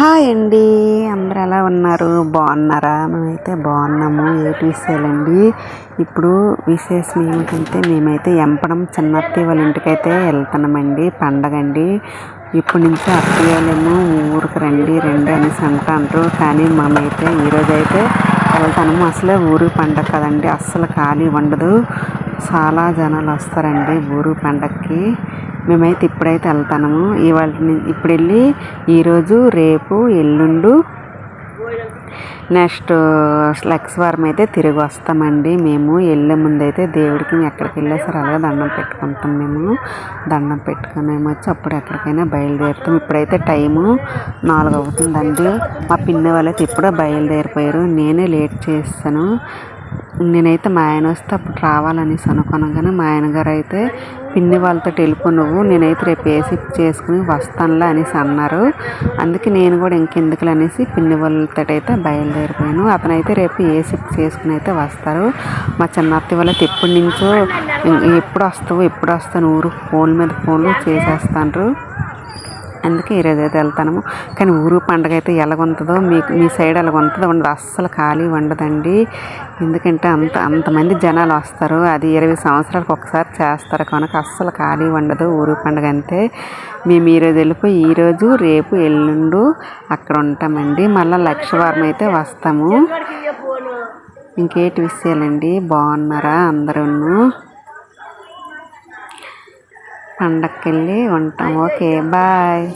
Hi అండి. అందరు ఎలా ఉన్నారు? బాగున్నారా? మేమైతే బాగున్నాము. ఏటి విషయాలండి ఇప్పుడు విశేషం ఏమిటంటే మేమైతే ఎంపడం చిన్నత్తయ్య వాళ్ళ ఇంటికైతే వెళ్తున్నామండి. పండగ అండి ఇప్పటి నుంచి అత్తయ్యలేమో ఊరికి రండి రండి అనేసి అంటారు కానీ మేమైతే ఈరోజు అయితే వెళ్తాము అసలే ఊరు పండగ కదండి. అస్సలు ఖాళీ ఉండదు. చాలా జనాలు వస్తారండి ఊరు పండగకి మేమైతే ఇప్పుడైతే వెళ్తాము ఇవాళ ఇప్పుడు వెళ్ళి ఈరోజు రేపు ఎల్లుండు నెక్స్ట్ లక్ష్వారం అయితే తిరిగి వస్తామండి మేము. వెళ్ళే ముందు అయితే దేవుడికి ఎక్కడికి వెళ్ళేసారు అలాగే దండం పెట్టుకుంటాం మేము. దండం పెట్టుకుని మేము వచ్చి అప్పుడు ఎక్కడికైనా బయలుదేరుతాం. ఇప్పుడైతే టైము నాలుగు అవుతుందండి. మా పిన్ని వాళ్ళైతే ఇప్పుడే బయలుదేరిపోయారు. నేనే లేట్ చేస్తాను. నేనైతే మా ఆయన వస్తే అప్పుడు రావాలనేసి అనుకున్నాను కానీ మా ఆయన గారు అయితే పిన్ని వాళ్ళతో వెళ్ళిపో నువ్వు నేనైతే రేపు వేసి చేసుకుని వస్తానులే అనేసి అన్నారు. అందుకే నేను కూడా ఇంకెందుకులు అనేసి పిన్ని వాళ్ళతో అయితే బయలుదేరిపోయాను. అతనైతే రేపు ఏ షిఫ్ట్ చేసుకుని అయితే వస్తారు. మా చిన్నత్త వాళ్ళకి ఎప్పటి నుంచో ఎప్పుడు వస్తావు ఎప్పుడు వస్తాను ఊరు ఫోన్ మీద ఫోన్లు చేసేస్తాను అందుకే ఈరోజు అయితే వెళ్తాము కానీ ఊరు పండగ అయితే ఎలాగుంటుందో మీకు మీ సైడ్ ఎలాగుంటుందో ఉండదు. అస్సలు ఖాళీ ఉండదండి. ఎందుకంటే అంత అంతమంది జనాలు వస్తారు. అది ఇరవై సంవత్సరాలకు ఒకసారి చేస్తారు. కనుక అస్సలు ఖాళీ ఉండదు ఊరు పండగ అంతే మేము ఈరోజు వెళ్ళిపోయి ఈరోజు రేపు ఎల్లుండు అక్కడ ఉంటామండి. మళ్ళీ లక్షవారం అయితే వస్తాము. ఇంకేటి విషయాలండి? బాగున్నారా అందరూ పండక్కి వెళ్ళి ఉంటాం ఓకే బాయ్.